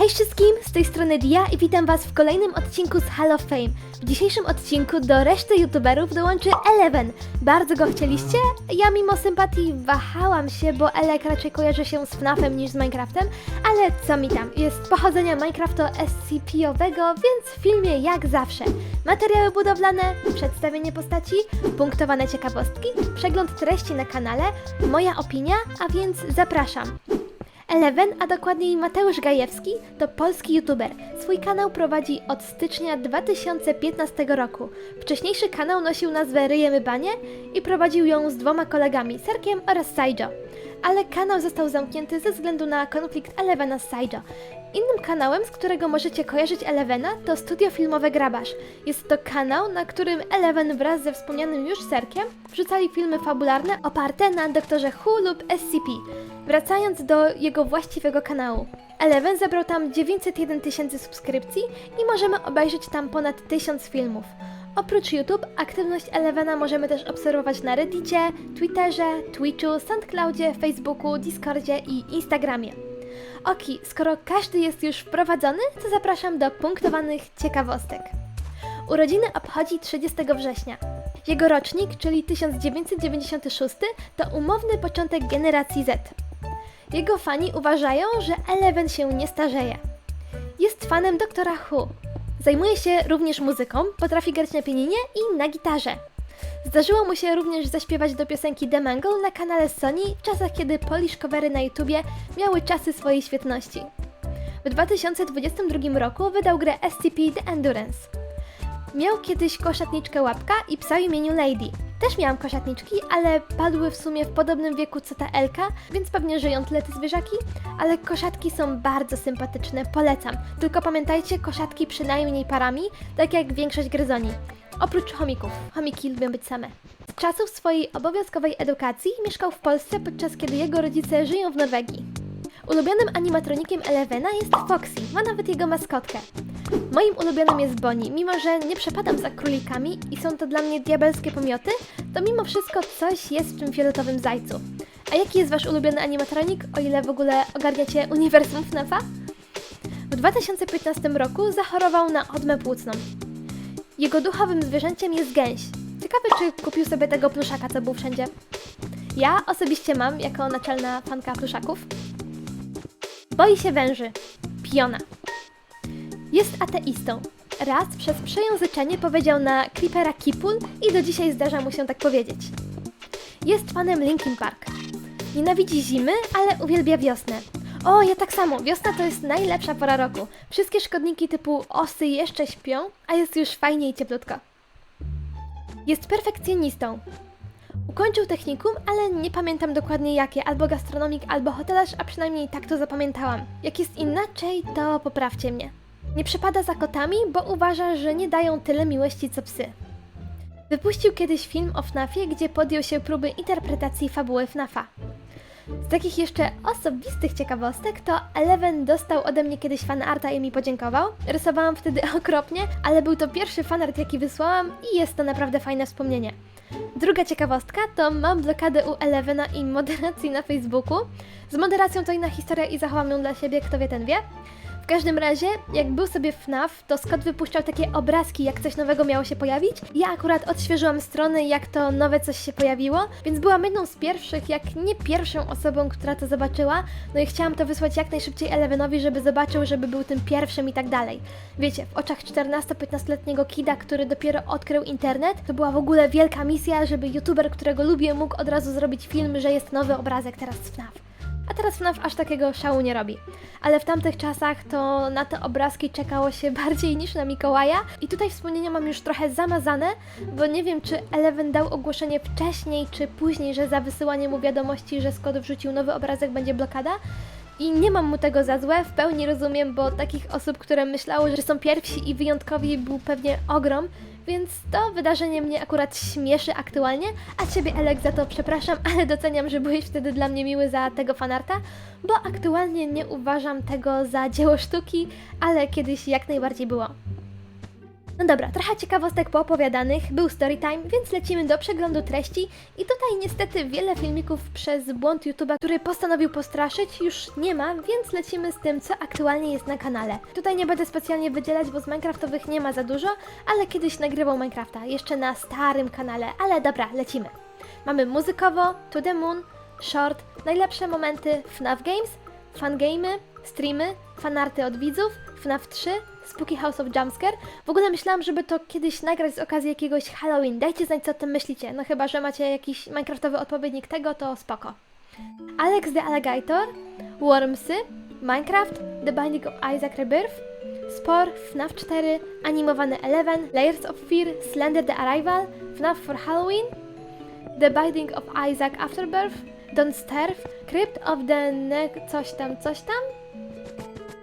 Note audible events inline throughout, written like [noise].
Hej wszystkim, z tej strony Dia i witam was w kolejnym odcinku z Hall of Fame. W dzisiejszym odcinku do reszty youtuberów dołączy Eleven. Bardzo go chcieliście? Ja mimo sympatii wahałam się, bo Elek raczej kojarzy się z FNAFem niż z Minecraftem, ale co mi tam, jest pochodzenia Minecrafta SCP-owego, więc w filmie jak zawsze. Materiały budowlane, przedstawienie postaci, punktowane ciekawostki, przegląd treści na kanale, moja opinia, a więc zapraszam. Eleven, a dokładniej Mateusz Gajewski, to polski youtuber. Swój kanał prowadzi od stycznia 2015 roku. Wcześniejszy kanał nosił nazwę Ryjemy Banie i prowadził ją z dwoma kolegami, Serkiem oraz Saijo. Ale kanał został zamknięty ze względu na konflikt Elevena z Saijo. Innym kanałem, z którego możecie kojarzyć Elevena, to Studio Filmowe Grabarz. Jest to kanał, na którym Eleven wraz ze wspomnianym już Serkiem wrzucali filmy fabularne oparte na Doktorze Who lub SCP. Wracając do jego właściwego kanału. Eleven zebrał tam 901 tysięcy subskrypcji i możemy obejrzeć tam ponad 1000 filmów. Oprócz YouTube, aktywność Elevena możemy też obserwować na Reddicie, Twitterze, Twitchu, SoundCloudzie, Facebooku, Discordzie i Instagramie. Oki, skoro każdy jest już wprowadzony, to zapraszam do punktowanych ciekawostek. Urodziny obchodzi 30 września. Jego rocznik, czyli 1996, to umowny początek generacji Z. Jego fani uważają, że Eleven się nie starzeje. Jest fanem doktora Who. Zajmuje się również muzyką, potrafi grać na pianinie i na gitarze. Zdarzyło mu się również zaśpiewać do piosenki The Mangle na kanale Sony w czasach, kiedy Polish covery na YouTubie miały czasy swojej świetności. W 2022 roku wydał grę SCP The Endurance. Miał kiedyś koszatniczkę łapka i psa o imieniu Lady. Też miałam koszatniczki, ale padły w sumie w podobnym wieku co ta Elka, więc pewnie żyją tyle te zwierzaki, ale koszatki są bardzo sympatyczne, polecam. Tylko pamiętajcie, koszatki przynajmniej parami, tak jak większość gryzoni. Oprócz chomików. Chomiki lubią być same. Z czasów swojej obowiązkowej edukacji mieszkał w Polsce, podczas kiedy jego rodzice żyją w Norwegii. Ulubionym animatronikiem Elevena jest Foxy, ma nawet jego maskotkę. Moim ulubionym jest Bonnie, mimo że nie przepadam za królikami i są to dla mnie diabelskie pomioty, to mimo wszystko coś jest w tym fioletowym zajcu. A jaki jest wasz ulubiony animatronik, o ile w ogóle ogarniacie uniwersum FNAFa? W 2015 roku zachorował na odmę płucną. Jego duchowym zwierzęciem jest gęś. Ciekawe, czy kupił sobie tego pluszaka, co był wszędzie. Ja osobiście mam, jako naczelna fanka pluszaków. Boi się węży. Piona. Jest ateistą. Raz przez przejęzyczenie powiedział na Creepera Kipul i do dzisiaj zdarza mu się tak powiedzieć. Jest fanem Linkin Park. Nienawidzi zimy, ale uwielbia wiosnę. O, ja tak samo. Wiosna to jest najlepsza pora roku. Wszystkie szkodniki typu osy jeszcze śpią, a jest już fajnie i cieplutko. Jest perfekcjonistą. Ukończył technikum, ale nie pamiętam dokładnie jakie, albo gastronomik, albo hotelarz, a przynajmniej tak to zapamiętałam. Jak jest inaczej, to poprawcie mnie. Nie przepada za kotami, bo uważa, że nie dają tyle miłości co psy. Wypuścił kiedyś film o FNAFie, gdzie podjął się próby interpretacji fabuły FNAFa. Z takich jeszcze osobistych ciekawostek to Eleven dostał ode mnie kiedyś fanarta i mi podziękował. Rysowałam wtedy [laughs] okropnie, ale był to pierwszy fanart jaki wysłałam i jest to naprawdę fajne wspomnienie. Druga ciekawostka to mam blokadę u Elevena i moderacji na Facebooku. Z moderacją to inna historia i zachowam ją dla siebie, kto wie ten wie. Każdym razie, jak był sobie FNAF, to Scott wypuszczał takie obrazki, jak coś nowego miało się pojawić. Ja akurat odświeżyłam strony, jak to nowe coś się pojawiło, więc byłam jedną z pierwszych, jak nie pierwszą osobą, która to zobaczyła. No i chciałam to wysłać jak najszybciej Elevenowi, żeby zobaczył, żeby był tym pierwszym i tak dalej. Wiecie, w oczach 14-15-letniego kida, który dopiero odkrył internet, to była w ogóle wielka misja, żeby youtuber, którego lubię, mógł od razu zrobić film, że jest nowy obrazek teraz z FNAF. A teraz FNAF aż takiego szału nie robi. Ale w tamtych czasach to na te obrazki czekało się [laughs] bardziej niż na Mikołaja. I tutaj wspomnienia mam już trochę zamazane, bo nie wiem, czy Eleven dał ogłoszenie wcześniej, czy później, że za wysyłanie mu wiadomości, że Scott wrzucił nowy obrazek, będzie blokada. I nie mam mu tego za złe, w pełni rozumiem, bo takich osób, które myślały, że są pierwsi i wyjątkowi, był pewnie ogrom, więc to wydarzenie mnie akurat śmieszy aktualnie, a Ciebie, Elek, za to przepraszam, [laughs] ale doceniam, że byłeś wtedy dla mnie miły za tego fanarta, bo aktualnie nie uważam tego za dzieło sztuki, ale kiedyś jak najbardziej było. No dobra, trochę ciekawostek poopowiadanych, był storytime, więc lecimy do przeglądu treści i tutaj niestety wiele filmików przez błąd YouTube'a, który postanowił postraszyć, już nie ma, więc lecimy z tym, co aktualnie jest na kanale. Tutaj nie będę specjalnie wydzielać, bo z Minecraftowych nie ma za dużo, ale kiedyś nagrywał Minecrafta, jeszcze na starym kanale, ale dobra, lecimy. Mamy muzykowo, To The Moon, short, najlepsze momenty FNAF Games, fangamey, streamy, fanarty od widzów, FNAF 3, Spooky House of Jumpscare. W ogóle myślałam, żeby to kiedyś nagrać z okazji jakiegoś Halloween. Dajcie znać, co o tym myślicie. No chyba, że macie jakiś minecraftowy odpowiednik tego, to spoko. Alex the Alligator, Wormsy, Minecraft, The Binding of Isaac Rebirth, Spore, FNAF 4, Animowany Eleven, Layers of Fear, Slender the Arrival, FNAF for Halloween, The Binding of Isaac Afterbirth, Don't Starve, Crypt of the ne... coś tam, coś tam?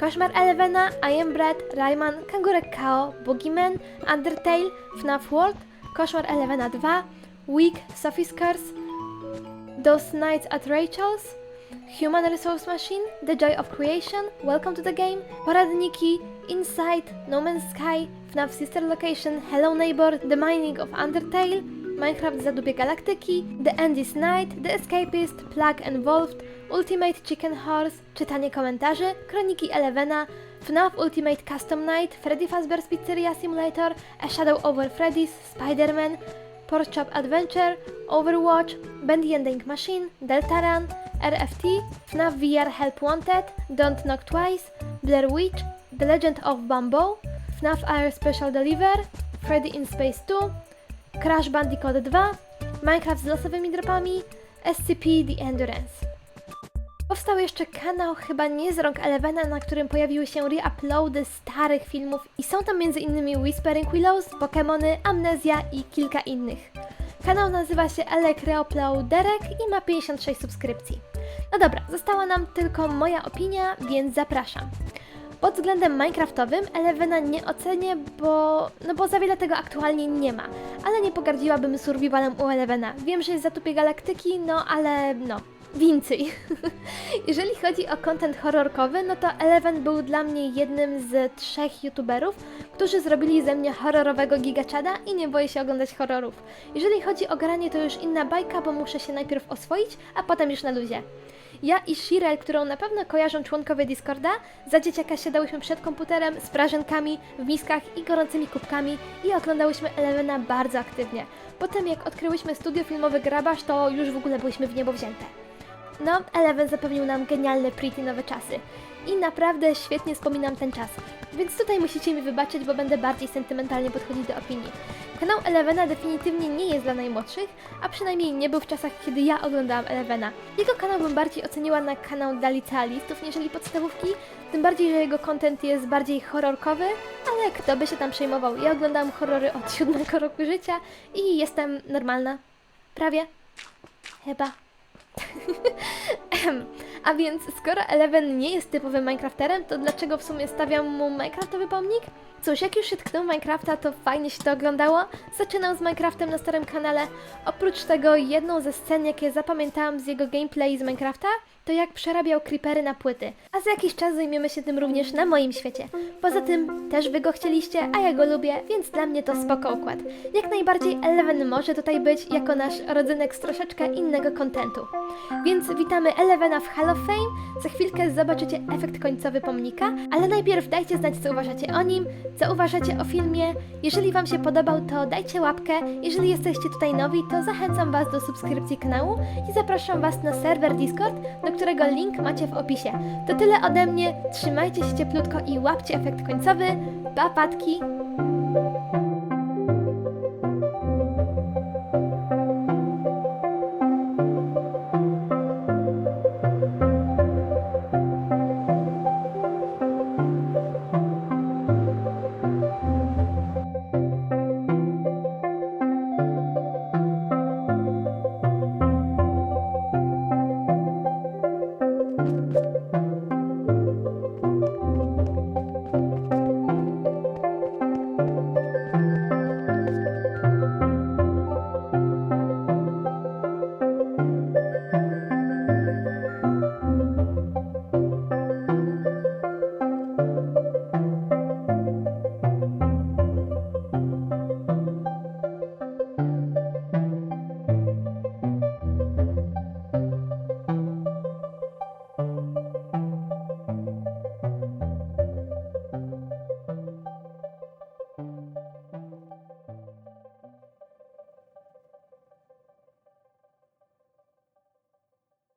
Koszmar Elevena, I Am Bread, Rayman, Kangurek Kao, Boogeyman, Undertale, FNAF World, Koszmar Elevena 2, Week, Sophie's Curse, Those Nights at Rachel's, Human Resource Machine, The Joy of Creation, Welcome to the Game, Poradniki, Inside, No Man's Sky, FNAF Sister Location, Hello Neighbor, The Mining of Undertale, Minecraft Zadubie Galaktyki, The End is Night, The Escapist, Plug Involved, Ultimate Chicken Horse, czytanie komentarzy, Kroniki Elevena, FNAF Ultimate Custom Night, Freddy Fazbear's Pizzeria Simulator, A Shadow Over Freddy's, Spider-Man, Pork Chop Adventure, Overwatch, Bendy Ink Machine, Deltaran, RFT, FNAF VR Help Wanted, Don't Knock Twice, Blair Witch, The Legend of Bumbo, FNAF Air Special Deliver, Freddy in Space 2, Crash Bandicoot 2, Minecraft z losowymi dropami, SCP The Endurance. Powstał jeszcze kanał, chyba nie z rąk Elevena, na którym pojawiły się reuploady starych filmów i są tam m.in. Whispering Willows, Pokémony, Amnezja i kilka innych. Kanał nazywa się Elek Reuploaderek i ma 56 subskrypcji. No dobra, została nam tylko moja opinia, więc zapraszam. Pod względem Minecraftowym Elevena nie ocenię, bo, no bo za wiele tego aktualnie nie ma. Ale nie pogardziłabym survivalem u Elevena. Wiem, że jest zatupie galaktyki, no ale no, więcej. [laughs] Jeżeli chodzi o content horrorkowy, no to Eleven był dla mnie jednym z trzech youtuberów, którzy zrobili ze mnie horrorowego gigaczada i nie boję się oglądać horrorów. Jeżeli chodzi o granie, to już inna bajka, bo muszę się najpierw oswoić, a potem już na luzie. Ja i Shirel, którą na pewno kojarzą członkowie Discorda, za dzieciaka siadałyśmy przed komputerem z prażenkami w miskach i gorącymi kubkami i oglądałyśmy Elevena bardzo aktywnie. Potem jak odkryłyśmy studio filmowe Grabasz, to już w ogóle byliśmy w niebo wzięte. No, Eleven zapewnił nam genialne pretty nowe czasy. I naprawdę świetnie wspominam ten czas. Więc tutaj musicie mi wybaczyć, bo będę bardziej sentymentalnie podchodzić do opinii. Kanał Elevena definitywnie nie jest dla najmłodszych, a przynajmniej nie był w czasach, kiedy ja oglądałam Elevena. Jego kanał bym bardziej oceniła na kanał dla licealistów, niżeli podstawówki, tym bardziej, że jego content jest bardziej horrorkowy, ale kto by się tam przejmował. Ja oglądałam horrory od [laughs] siódmego roku życia i jestem normalna. Prawie. Chyba. [laughs] A więc, skoro Eleven nie jest typowym Minecrafterem, to dlaczego w sumie stawiam mu Minecraftowy pomnik? Cóż, jak już się tknął Minecrafta, to fajnie się to oglądało. Zaczynał z Minecraftem na starym kanale. Oprócz tego, jedną ze scen, jakie zapamiętałam z jego gameplay z Minecrafta, to jak przerabiał creepery na płyty. A za jakiś czas zajmiemy się tym również na moim świecie. Poza tym, też wy go chcieliście, a ja go lubię, więc dla mnie to spoko układ. Jak najbardziej Eleven może tutaj być jako nasz rodzynek z troszeczkę innego kontentu. Więc witamy Elevena w Hall of Fame. Za chwilkę zobaczycie efekt końcowy pomnika, ale najpierw dajcie znać, co uważacie o nim, co uważacie o filmie. Jeżeli Wam się podobał, to dajcie łapkę. Jeżeli jesteście tutaj nowi, to zachęcam Was do subskrypcji kanału i zapraszam Was na serwer Discord, do którego link macie w opisie. To tyle ode mnie. Trzymajcie się cieplutko i łapcie efekt końcowy. Pa, patki!